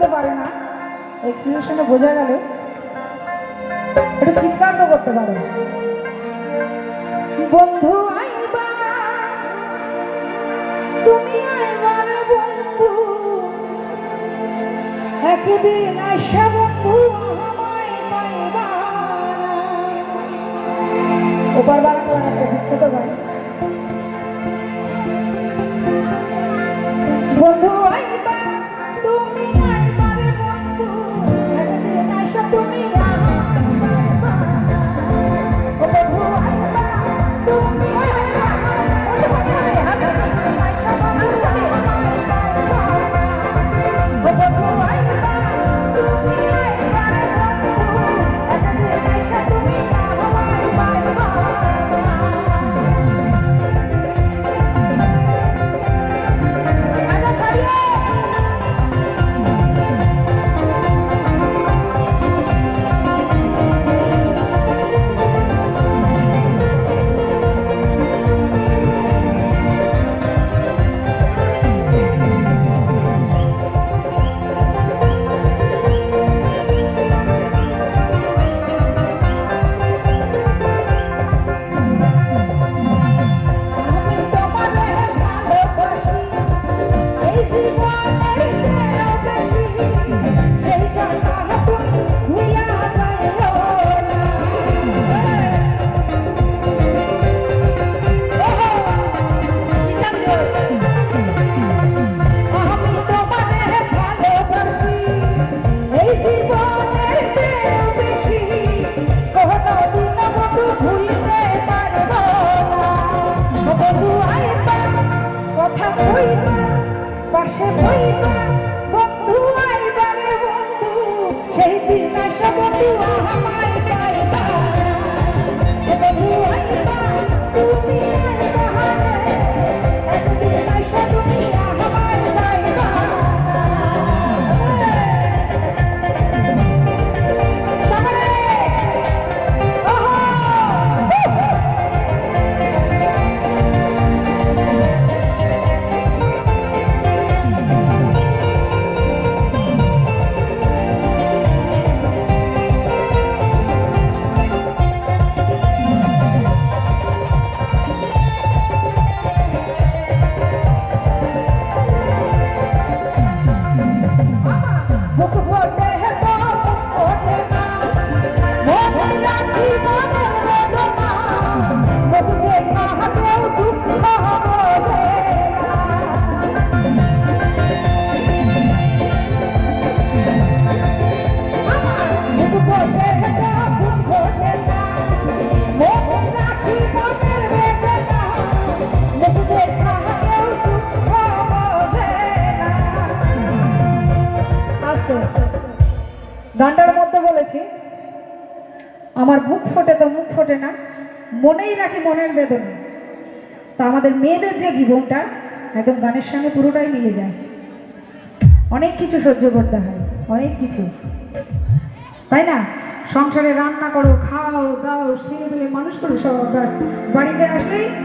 দিতে পারে না। এক্সপ্রেশনে বোঝা গেল। একটু চিৎকার তো করতে পারে। বন্ধু তুমি বন্ধু। একদিন আইসা বন্ধু। সেই দিন আসা বন্ধু গানটার মধ্যে বলেছি, আমার মুখ ফোটে তো মুখ ফোটে না, মনেই রাখি মনের বেদনা। তা আমাদের মেয়েদের যে জীবনটা, একদম গানের সঙ্গে পুরোটাই মিলে যায়। অনেক কিছু সহ্য করতে হয়, অনেক কিছু। তাই না? সংসারে রান্না করো, খাও, দাও পেলে মানুষ করো সব বাড়িতে আসলেই